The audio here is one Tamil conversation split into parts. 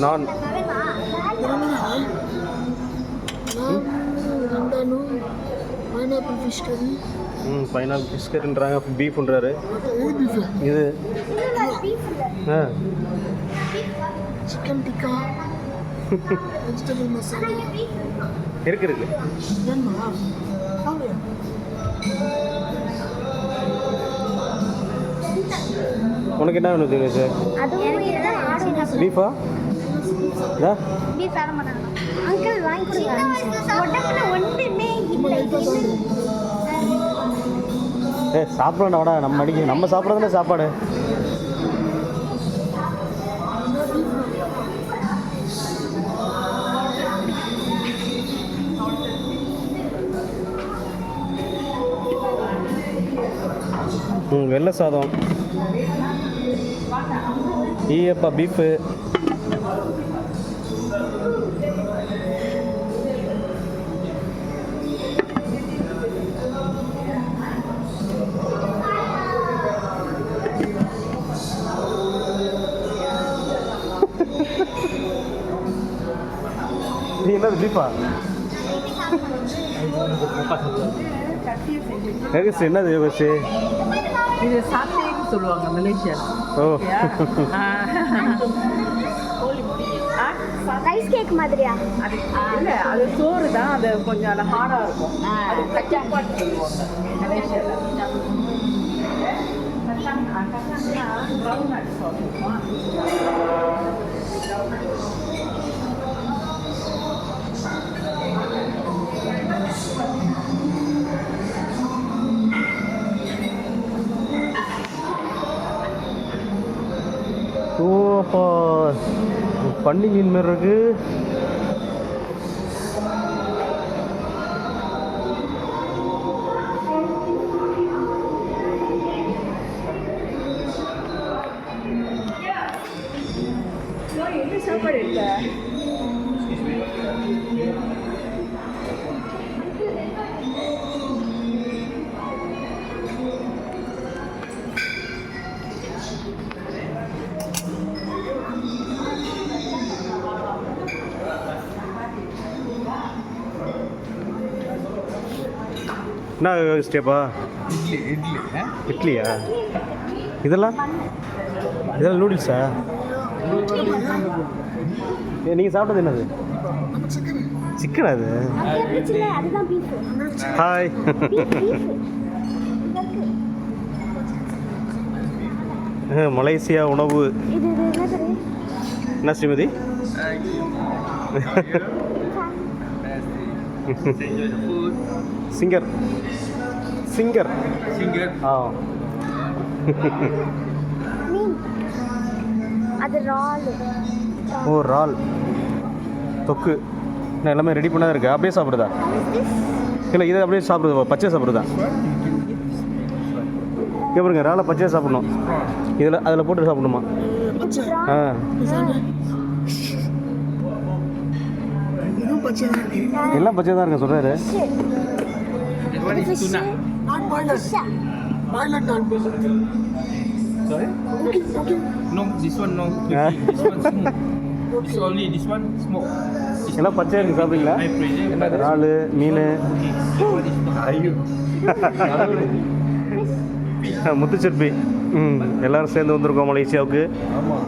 நான் பைனாப்பிள் ஃபிஷ் கறி ம் பைனாப்பிள் ஃபிஷ் கறின்றாங்க பீஃப்ன்றாரு இது ஆ. சிக்கன் டிக்கா வெஜிடபிள் மசாலா இருக்கு இருக்கு. உனக்கு என்ன வேணும் தினேஷ்? பீஃபா அங்கிள் வாங்கி கொடுங்க. இல்லை. ஏ சாப்பிடணும் வாடா. நம்ம அடிக்க நம்ம சாப்பிட்றதுல சாப்பாடு. வெள்ளை சாதம். ஈயப்பா பீஃபு. நீ என்னது பீஃபா யோகேஷ் என்னது யோகேஷ் இது சாத்தேன்னு சொல்லுவாங்க மலேசியாவில் ஓ ரைஸ் கேக் மாதிரியா? அது இல்லை அது சோறு தான் அது கொஞ்சம் அது ஹார்டாக இருக்கும். அது கச்சாப்பாட்டு சொல்லுவாங்க. மலேசியாவில் கச்சாங் கச்சாங்னா ப்ரௌன் நட் சொல்லுவோமா சூப்பர் பண்டிகையின் மாரி இருக்குது என்ன ஸ்டேப்பா இட்லியா? இதெல்லாம்? இதெல்லாம் நூடுல்ஸா நீங்கள் சாப்பிட்டது என்னது? சிக்கன் அது இருந்துச்சுல அதுதான் பீஃப் ஹாய் மலேசியா உணவு என்ன தெரியும் ஸ்ரீமதி சிங்கர் சிங்கர் Singer. ஆ மீன் அது ரால். ஓ இறால் தொக்கு. என்ன எல்லாமே ரெடி பண்ணதா இருக்கு அப்படியே சாப்பிடுதா? இல்லை இதை அப்படியே சாப்பிடுது? பச்சை சாப்பிடுதா? இங்கே பாருங்க இறாலை பச்சையாக சாப்பிடணும். இதில் அதில் போட்டு சாப்பிடணுமா? ஆ. பச்சை தான் இருக்கு எல்லாம் பச்சை தான் இருக்கு சொல்றாரு நான் நான் Sorry? No, this one no. This one smoke. This only this one smoke. எல்லாம் பச்சையாக இருக்குது சாப்பிடுங்களா இறால் மீன் that முத்துச்சிற்பி ம் எல்லாரும் சேர்ந்து வந்திருக்கோம் மலேசியாவுக்கு ஆமாம்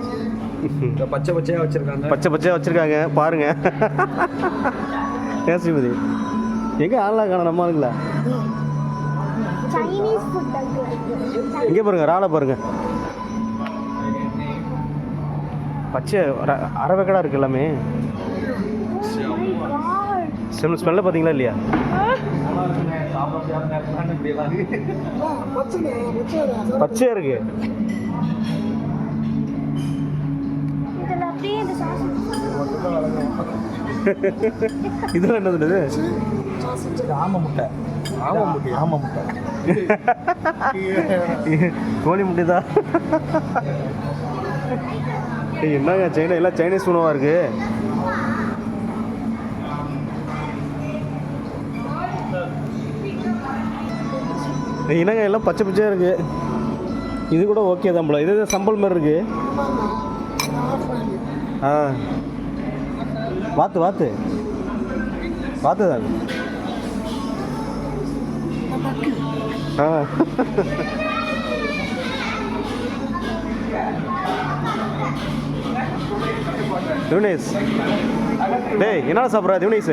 பச்சை பச்சையாக வச்சுருக்காங்க. பச்சை பச்சையாக வச்சுருக்காங்க. பாருங்க. ஏன் ஸ்ரீமதி? எங்கே ஆன்லாம் காண நம்ம ஆளுங்களா? இங்கே பாருங்க ராலை பாருங்க. பச்சை அரவேக்கடா இருக்கு எல்லாமே. ஸ்மெல் ஸ்மெல்ல பார்த்தீங்களா இல்லையா? பச்சை பச்சையாக இருக்கு. இதெல்லாம் என்னது ஆம முட்டை ஆம முட்டை ஆம முட்டை கோழி முட்டை தான் என்னங்க சைனா எல்லாம் சைனீஸ் உணவாக இருக்கு? என்னங்க எல்லாம் பச்சை பச்சையாக இருக்கு? இது கூட ஓகே தான் போல. இது சம்பல் மாதிரி இருக்கு. ஆ. வாத்து வாத்து. வாத்து தான் ஆ. டேய் என்ன சாப்பிட்றா திவுனேஷ்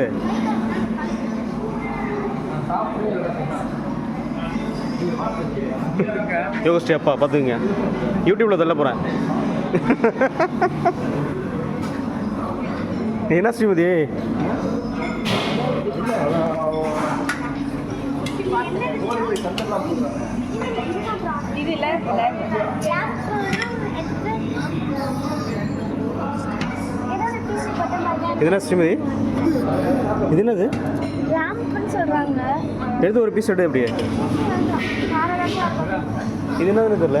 யோகஸ்ரீ அப்பா பார்த்துக்குங்க. யூடியூப்பில் தள்ள போகிறேன் என்ன ஸ்ரீமதி? இது என்ன ஸ்ரீமதி? இது என்னது? எடுத்து ஒரு பீஸ் எடுத்து அப்படியே இது என்னதுன்னு தெரியல.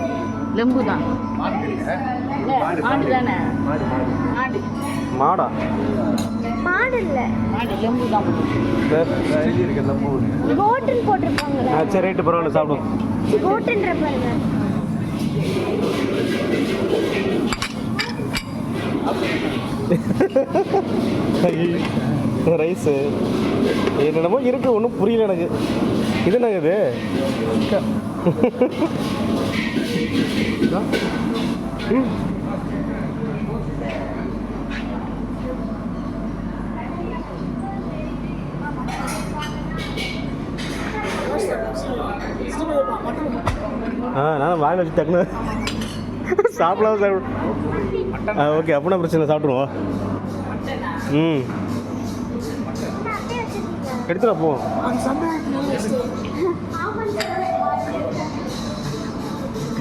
லெம்பு தான் மாடு தானே? மாடு மாடா. மாடு? இல்ல மாடு லெம்பு தான் போட்டிருப்பாங்கல்ல? ஆ சரி ரைட்டு பரவாயில்ல சாப்பிடும் கோட்டுன்ற பாருங்க. ரைஸு. என்னென்னமோ இருக்கு ஒன்றும் புரியல எனக்கு. இது என்னங்க இது? ம். ஆ நான் வாயில் வச்சு டக்குனு சாப்பிடலாம் சார். ஆ ஓகே அப்படின்னா பிரச்சனை சாப்பிடுவோம் சாப்பிட்ருவோம் ம் எடுத்துடா போ.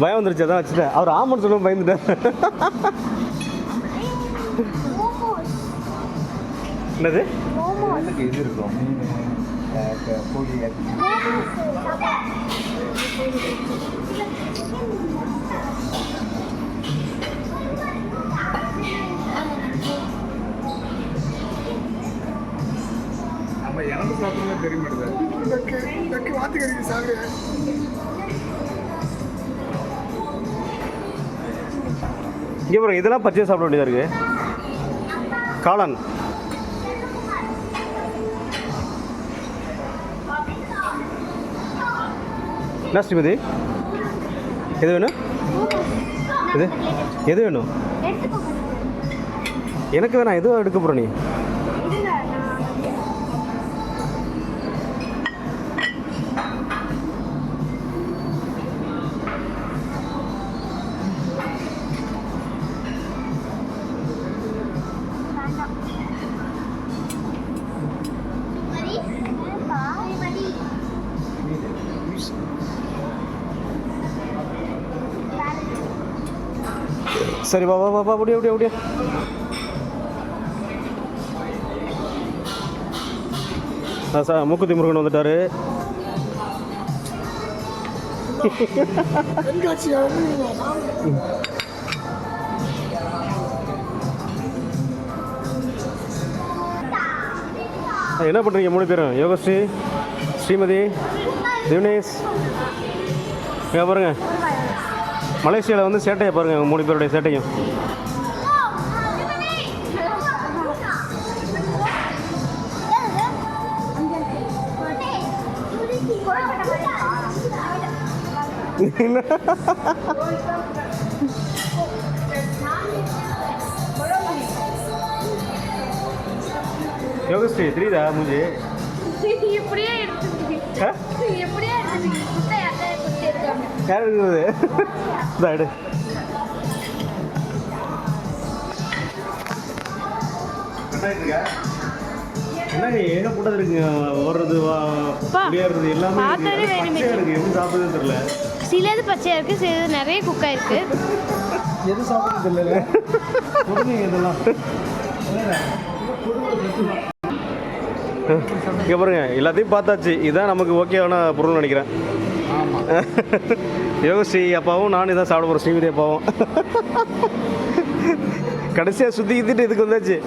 பயம் வந்துருச்சு அதான் வச்சுட்டேன். அவர் ஆமான்னு சொல்லுவோம் பயந்துட்டேன் என்னது? இது இருக்கும்? மீன் அஹ், கோழி நம்ம இறந்து சாப்பிட்றது தெரிய மாட்டேங்குது டக்கு டக்கு வாத்துக்கறிக்கு இங்கே பாருங்க இதெல்லாம் பர்ச்சேஸ் சாப்பிட வேண்டியதாக இருக்குது காளான். என்ன ஸ்ரீமதி எது வேணும்? எது? எது வேணும்? எனக்கு வேணாம் எதுவும் எடுக்க போகிறோம் நீ? சரி வா வா வா வா அப்படியே அப்படியே சார் மூக்குத்தி முருகன் வந்துட்டாரு. என்ன பண்ணுறீங்க மூணு பேரும்? யோகஸ்ரீ ஸ்ரீமதி திவ்னேஷ் பாருங்க. மலேசியாவில் வந்து சேட்டையை பாருங்க இவங்க மூணு பேருடைய சேட்டையும். யோகஸ்ரீ தெரியுதா எடுத்துட்டீங்க. ஆ? எப்படியே யார் இருக்குது எடு. என்னங்க ஏக கூட்டது இருக்குங்க ஓடுறது எல்லாமே இருக்கு. எப்படி சாப்பிடுறதுன்னு தெரியல. சிலது பச்சையா இருக்கு சிலது நிறைய குக்கா இருக்கு. எது சாப்பிட்றது இதெல்லாம். இங்கே பாருங்க எல்லாத்தையும் பார்த்தாச்சு. இதுதான் நமக்கு ஓகேவான பொருள் நினைக்கிறேன். யோகஸ்ரீ அப்பாவும் நானும் இதான் சாப்பிட போகிறோம் ஸ்ரீமதி அப்பாவும். கடைசியாக சுற்றி கித்திட்டு இதுக்கு வந்தாச்சு.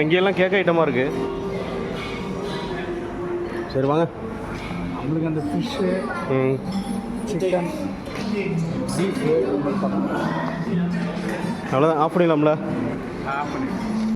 இங்கெல்லாம் கேக் ஐட்டமாக இருக்குது சரி வாங்க. நம்மளுக்கு அந்த ஃபிஷ்ஷு ம். சிக்கன் அவ்வளோதான் ஆஃப் பண்ணிடலாம்ல? ஆஃப் பண்ணி